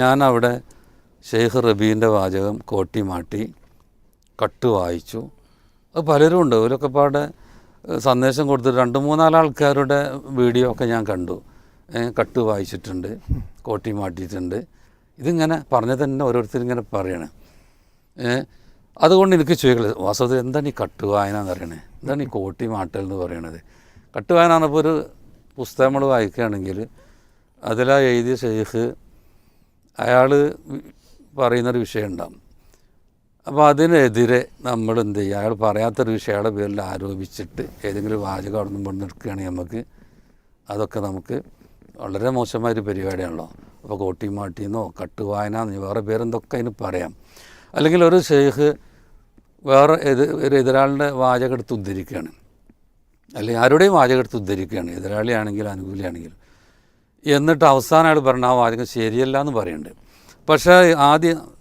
ഞാൻ അവിടെ ഷെയ്ഖ് റബീന്റെ വാചകം കോട്ടി മാട്ടി കട്ട് വായിച്ചു. അത് പലരും ഉണ്ട്. അവരൊക്കെ പാടെ സന്ദേശം കൊടുത്തിട്ട് രണ്ട് മൂന്നാൽ ആൾക്കാരുടെ വീഡിയോ ഒക്കെ ഞാൻ കണ്ടു. കട്ട് വായിച്ചിട്ടുണ്ട് കോട്ടി മാട്ടിയിട്ടുണ്ട്. ഇതിങ്ങനെ പറഞ്ഞ തന്നെ ഓരോരുത്തർ ഇങ്ങനെ പറയണേ. അതുകൊണ്ട് എനിക്ക് ചോദിക്കല വാസ്തവത്തിൽ എന്താണ് ഈ കട്ട് വായന എന്ന് പറയണേ? എന്താണ് ഈ കോട്ടി മാട്ടൽ എന്ന് പറയണത്? കട്ട് വായന പറഞ്ഞപ്പോൾ ഒരു പുസ്തകം നമ്മൾ വായിക്കുകയാണെങ്കിൽ അതിലാ എഴുതിയ ഷെയ്ഖ് അയാൾ പറയുന്നൊരു വിഷയം ഉണ്ടാകും അപ്പോൾ അതിനെതിരെ നമ്മൾ എന്ത് ചെയ്യുക? അയാൾ പറയാത്തൊരു വിഷയം അയാളുടെ പേരിൽ ആരോപിച്ചിട്ട് ഏതെങ്കിലും വാചകം അവിടെ നിന്ന് നിൽക്കുകയാണെങ്കിൽ നമുക്ക് അതൊക്കെ നമുക്ക് വളരെ മോശമായൊരു പരിപാടിയാണല്ലോ. അപ്പോൾ കോട്ടി മാട്ടിന്നോ എന്നോ വേറെ പേരെന്തൊക്കെ അതിന് പറയാം. അല്ലെങ്കിൽ ഒരു ഷെയ്ഖ് വേറെ എതി ഒരു എതിരാളിന്റെ വാചകം എടുത്ത് ഉദ്ധരിക്കുകയാണ്. അല്ലെങ്കിൽ ആരുടെയും വാചകം എടുത്ത് ഉദ്ധരിക്കുകയാണ്. എതിരാളിയാണെങ്കിലും അനുകൂലിയാണെങ്കിലും. എന്നിട്ട് അവസാനം അയാൾ പറഞ്ഞ ആ വാചകം ശരിയല്ല എന്ന് പറയുന്നുണ്ട് പക്ഷേ ആദ്യം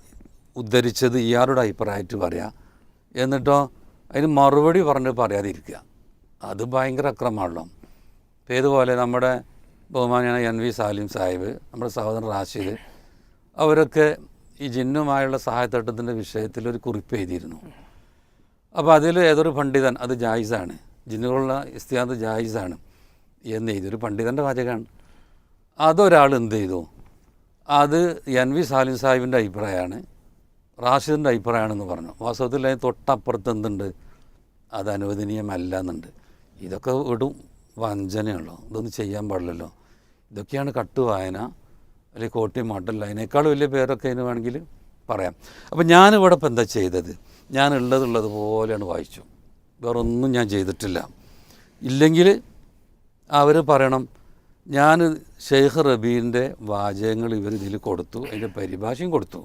ഉദ്ധരിച്ചത് ഇയാളുടെ അഭിപ്രായമായിട്ട് പറയാം. എന്നിട്ടോ അതിന് മറുപടി പറഞ്ഞ് പറയാതിരിക്കുക. അത് ഭയങ്കര അക്രമമാണല്ലോ. ഇപ്പം ഇതുപോലെ നമ്മുടെ ബഹുമാനിയാണ് എൻ വി സാലിം സാഹിബ് നമ്മുടെ സഹോദരൻ റാഷിദ് അവരൊക്കെ ഈ ജിന്നുമായുള്ള സഹായത്തട്ടത്തിന്റെ വിഷയത്തിൽ ഒരു കുറിപ്പ് എഴുതിയിരുന്നു. അപ്പോൾ അതിൽ ഏതൊരു പണ്ഡിതൻ അത് ജായിസാണ്. ജിന്നുകളുള്ള ഇസ്തിയാദ് ജായിസാണ് എന്ന് എഴുതിയൊരു പണ്ഡിതന്റെ വാചകമാണ്. അതൊരാൾ എന്ത് ചെയ്തു? അത് എൻ വി സാലിം സാഹിബിന്റെ അഭിപ്രായമാണ്. റാഷിദിന്റെ അഭിപ്രായമാണെന്ന് പറഞ്ഞു. വാസ്തവത്തിൽ അതിന് തൊട്ടപ്പുറത്ത് എന്തുണ്ട്? അത് അനുവദനീയമല്ല എന്നുണ്ട് ഇതൊക്കെ വിടും വഞ്ചനയുള്ളൂ ഇതൊന്നും ചെയ്യാൻ പാടില്ലല്ലോ. ഇതൊക്കെയാണ് കട്ടുവായന അല്ലെങ്കിൽ കോട്ടി മാട്ടല്ല അതിനേക്കാൾ വലിയ പേരൊക്കെ അതിന് വേണമെങ്കിൽ പറയാം. അപ്പം ഞാനിവിടെ ഇപ്പം എന്താ ചെയ്തത്? ഞാൻ പോലെയാണ് വായിച്ചു. വേറൊന്നും ഞാൻ ചെയ്തിട്ടില്ല. ഇല്ലെങ്കിൽ അവർ പറയണം ഞാൻ ഷെയ്ഖ് റബീന്റെ വാചകങ്ങൾ ഇവർ ഇതിൽ കൊടുത്തു അതിന്റെ പരിഭാഷയും കൊടുത്തു.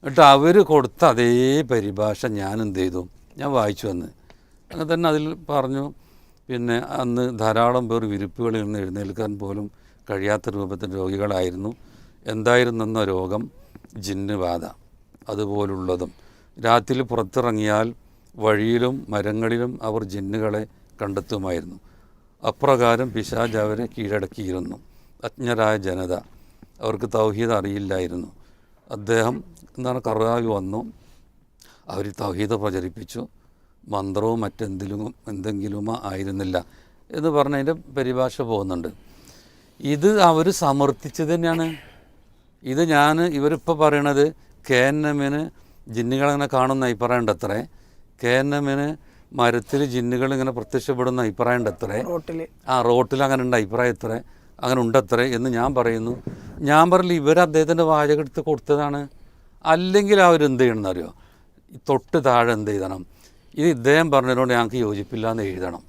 എന്നിട്ട് അവർ കൊടുത്ത അതേ പരിഭാഷ ഞാൻ എന്ത് ചെയ്തു? ഞാൻ വായിച്ചു വന്ന് അങ്ങനെ തന്നെ അതിൽ പറഞ്ഞു പിന്നെ അന്ന് ധാരാളം പേർ വിരിപ്പുകളിൽ നിന്ന് എഴുന്നേൽക്കാൻ പോലും കഴിയാത്ത രൂപത്തിൽ രോഗികളായിരുന്നു. എന്തായിരുന്നെന്ന രോഗം ജിന്ന് ബാധ അതുപോലുള്ളതും. രാത്രി പുറത്തിറങ്ങിയാൽ വഴിയിലും മരങ്ങളിലും അവർ ജിന്നുകളെ കണ്ടെത്തുമായിരുന്നു. അപ്രകാരം പിശാജ് അവരെ കീഴടക്കിയിരുന്നു. അജ്ഞരായ ജനത അവർക്ക് തൗഹീദ് അറിയില്ലായിരുന്നു. അദ്ദേഹം എന്താണ് കർറാവി വന്നു. അവർ തൗഹീദ് പ്രചരിപ്പിച്ചു. മന്ത്രവും മറ്റെന്തെങ്കിലും എന്തെങ്കിലുമോ ആയിരുന്നില്ല എന്ന് പറഞ്ഞതിന്റെ പരിഭാഷ പോകുന്നുണ്ട്. ഇത് അവർ സമർത്ഥിച്ചത് തന്നെയാണ്. ഇത് ഞാൻ ഇവരിപ്പോൾ പറയണത് കെ എൻ എമ്മിന് ജിന്നുകളങ്ങനെ കാണുന്ന പറയേണ്ടത്രേ കെ എൻ എമ്മിന് മരത്തിൽ ജിന്നുകൾ ഇങ്ങനെ പ്രത്യക്ഷപ്പെടുന്ന അഭിപ്രായം ഉണ്ട് അത്രേ. ആ റോട്ടിൽ അങ്ങനെ ഉണ്ട് അഭിപ്രായം എത്ര അങ്ങനെ ഉണ്ടത്രേ എന്ന് ഞാൻ പറയുന്നു. ഞാൻ പറയില്ല ഇവർ അദ്ദേഹത്തിന്റെ വാചകം എടുത്ത് കൊടുത്തതാണ്. അല്ലെങ്കിൽ അവരെന്ത് ചെയ്യണം ഈ തൊട്ട് താഴെ എന്ത് ചെയ്തണം ഇത് ഇദ്ദേഹം പറഞ്ഞതിനോട് ഞങ്ങൾക്ക് യോജിപ്പില്ല എന്ന് എഴുതണം.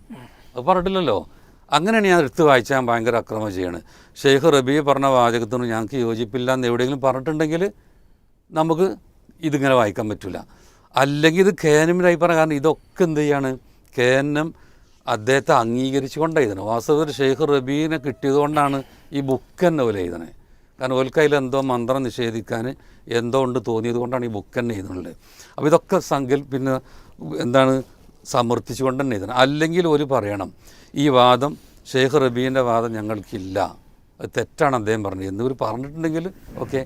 അത് പറഞ്ഞിട്ടില്ലല്ലോ. അങ്ങനെയാണ് ഞാൻ എടുത്ത് വായിച്ചാൽ ഞാൻ ഭയങ്കര അക്രമം ചെയ്യാണ്. ഷെയ്ഖ് റബി പറഞ്ഞ വാചകത്തിനോട് ഞങ്ങൾക്ക് യോജിപ്പില്ല എന്ന് എവിടെയെങ്കിലും പറഞ്ഞിട്ടുണ്ടെങ്കിൽ നമുക്ക് ഇതിങ്ങനെ വായിക്കാൻ പറ്റില്ല. അല്ലെങ്കിൽ ഇത് കേനമിന്റെ അഭിപ്രായം കാരണം ഇതൊക്കെ എന്ത് ചെയ്യാണ്? കേനം അദ്ദേഹത്തെ അംഗീകരിച്ചുകൊണ്ട് എഴുതണം വാസ്തവത്തിൽ ഷെയ്ഖ് റബീനെ കിട്ടിയതുകൊണ്ടാണ് ഈ ബുക്ക് തന്നെ പോലെ എഴുതണേ കാരണം ഓൽക്കയിൽ എന്തോ മന്ത്രം നിഷേധിക്കാൻ എന്തോ ഉണ്ട് തോന്നിയത് കൊണ്ടാണ് ഈ ബുക്ക് തന്നെ എഴുതുന്നത് അപ്പോൾ ഇതൊക്കെ സങ്കൽ പിന്നെ എന്താണ് സമർത്ഥിച്ചുകൊണ്ട് തന്നെ എഴുതണം അല്ലെങ്കിൽ ഒരു പറയണം ഈ വാദം ഷെയ്ഖ് റബീന്റെ വാദം ഞങ്ങൾക്കില്ല. അത് തെറ്റാണ് അദ്ദേഹം പറഞ്ഞത്. എന്നിവർ പറഞ്ഞിട്ടുണ്ടെങ്കിൽ ഓക്കെ.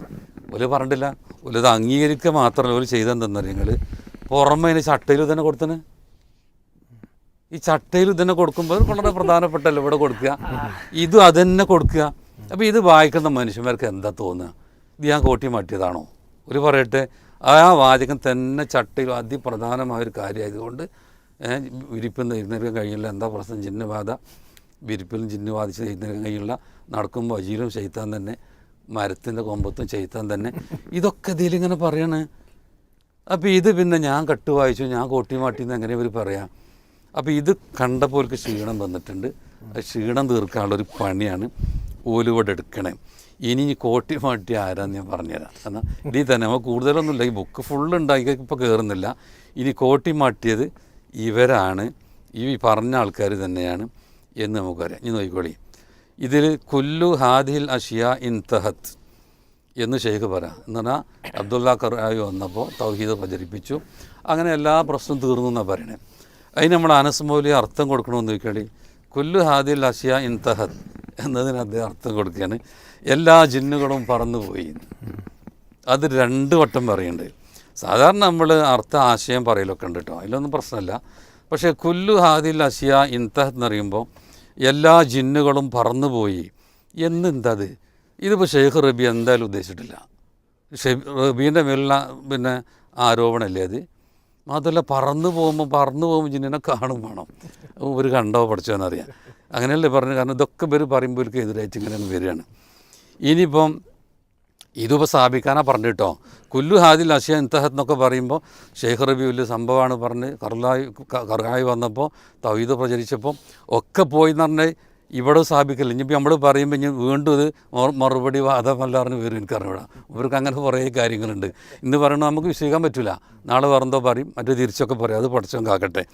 ഒരു പറഞ്ഞിട്ടില്ല. ഒരു ഇത് അംഗീകരിക്കുക മാത്രമല്ല ഒരു ചെയ്തെന്തെന്ന് നിങ്ങൾ പുറമെ ഇനി ചട്ടയിൽ തന്നെ കൊടുത്തന്? ഈ ചട്ടയിൽ തന്നെ കൊടുക്കുമ്പോൾ വളരെ പ്രധാനപ്പെട്ടല്ലോ ഇവിടെ കൊടുക്കുക? ഇതും അതന്നെ കൊടുക്കുക. അപ്പോൾ ഇത് വായിക്കുന്ന മനുഷ്യന്മാർക്ക് എന്താ തോന്നുക? ഇത് ഞാൻ കോട്ടി മാറ്റിയതാണോ? ഒരു പറയട്ടെ ആ വാചകം തന്നെ ചട്ടയിൽ അതിപ്രധാനമായ ഒരു കാര്യമായതുകൊണ്ട് വിരിപ്പിൽ എഴുന്നേൽക്കാൻ കഴിയില്ല. എന്താ പ്രശ്നം? ജിന്നുബാധ. വിരിപ്പിലും ചിഹ്നബാധിച്ച് ബാധിച്ച് എഴുന്നേൽക്കാൻ കഴിയില്ല. നടക്കുമ്പോൾ അജീലും ശൈത്താൻ തന്നെ. മരത്തിന്റെ കൊമ്പത്തും ചെയ്ത്താൻ തന്നെ. ഇതൊക്കെ ഇതിലിങ്ങനെ പറയണേ. അപ്പോൾ ഇത് പിന്നെ ഞാൻ കട്ട് വായിച്ചു ഞാൻ കോട്ടി മാട്ടിന്ന് എങ്ങനെ ഇവർ പറയാം? അപ്പോൾ ഇത് കണ്ടപ്പോൾ അവർക്ക് ക്ഷീണം വന്നിട്ടുണ്ട്. ക്ഷീണം തീർക്കാനുള്ളൊരു പണിയാണ് ഓലുവട് എടുക്കണേ. ഇനി കോട്ടി മാട്ടി ആരാന്ന് ഞാൻ പറഞ്ഞുതരാം. എന്നാൽ ഇതിൽ തന്നെ നമ്മൾ കൂടുതലൊന്നുമില്ല ഈ ബുക്ക് ഫുൾ ഉണ്ടാക്കി ഇപ്പോൾ കയറുന്നില്ല ഇനി കോട്ടി മാട്ടിയത് ഇവരാണ്. ഈ പറഞ്ഞ ആൾക്കാർ തന്നെയാണ് എന്ന് നമുക്കറിയാം. ഇനി നോക്കിക്കോളി. ഇതിൽ കുല്ലു ഹാദിൽ അഷിയ ഇൻതഹത്ത് എന്ന് ഷെയ്ഖ് പറ. എന്ന് പറഞ്ഞാൽ അബ്ദുള്ള കറായി വന്നപ്പോൾ തൗഹീദ് പ്രചരിപ്പിച്ചു. അങ്ങനെ എല്ലാ പ്രശ്നവും തീർന്നു എന്നാണ് പറയണേ. അതിന് നമ്മൾ അനസ് മൗലി അർത്ഥം കൊടുക്കണമെന്ന് ചോദിക്കേണ്ടി കുല്ലു ഹാദിൽ അഷിയ ഇൻതഹദ് എന്നതിന് അദ്ദേഹം അർത്ഥം കൊടുക്കുകയാണ്. എല്ലാ ജിന്നുകളും പറന്നുപോയി അത് രണ്ട് വട്ടം പറയുന്നുണ്ട് സാധാരണ നമ്മൾ അർത്ഥ ആശയം പറയലൊക്കെ ഉണ്ട് കേട്ടോ അതിലൊന്നും പ്രശ്നമല്ല പക്ഷേ കുല്ലു ഹാദിൽ അഷിയ എന്ന് എന്നറിയുമ്പോൾ എല്ലാ ജിന്നുകളും പറന്നുപോയി. എന്നെന്തത് ഇതിപ്പോൾ ഷെയ്ഖ് റബി എന്തായാലും ഉദ്ദേശിച്ചിട്ടില്ല. റബീന്റെ മേലുള്ള പിന്നെ ആരോപണമല്ലേ അത്? മാത്രമല്ല പറന്നു പോകുമ്പോൾ പറന്നു പോകുമ്പോൾ ജിന്നിനെ കാണും വേണം. ഒരു കണ്ടോ പഠിച്ചോന്നറിയാം. അങ്ങനെയല്ലേ പറഞ്ഞു കാരണം ഇതൊക്കെ പേര് പറയുമ്പോൾ ഇവർക്ക് എതിരായിട്ട് ഇങ്ങനെ വരികയാണ്. ഇനിയിപ്പം ഇതിപ്പോൾ സ്ഥാപിക്കാനാണ് പറഞ്ഞു കേട്ടോ. കുല്ലു ഹാദിൽ അഷ്യ ഇൻതഹത്ത് എന്നൊക്കെ പറയുമ്പോൾ ഷെയ്ഖ് റബി വലിയ സംഭവമാണ് പറഞ്ഞ് കർലായി കർഹായി വന്നപ്പോൾ തൗഹീദ് പ്രചരിച്ചപ്പോൾ ഒക്കെ പോയി എന്ന് പറഞ്ഞാൽ ഇവിടെ സ്ഥാപിക്കില്ല ഇനിയിപ്പോൾ നമ്മൾ പറയുമ്പോൾ ഇനി വീണ്ടും ഇത് മറുപടി വാദമല്ല പറഞ്ഞ് വരും എനിക്കറിഞ്ഞൂടാ. ഇവർക്ക് അങ്ങനെ കുറേ കാര്യങ്ങളുണ്ട്. ഇന്ന് പറയണത് നമുക്ക് വിശ്വസിക്കാൻ പറ്റില്ല നാളെ വേറെന്തോ പറയും മറ്റേ തിരിച്ചൊക്കെ പറയും. അത് പഠിച്ചോ കാക്കട്ടെ.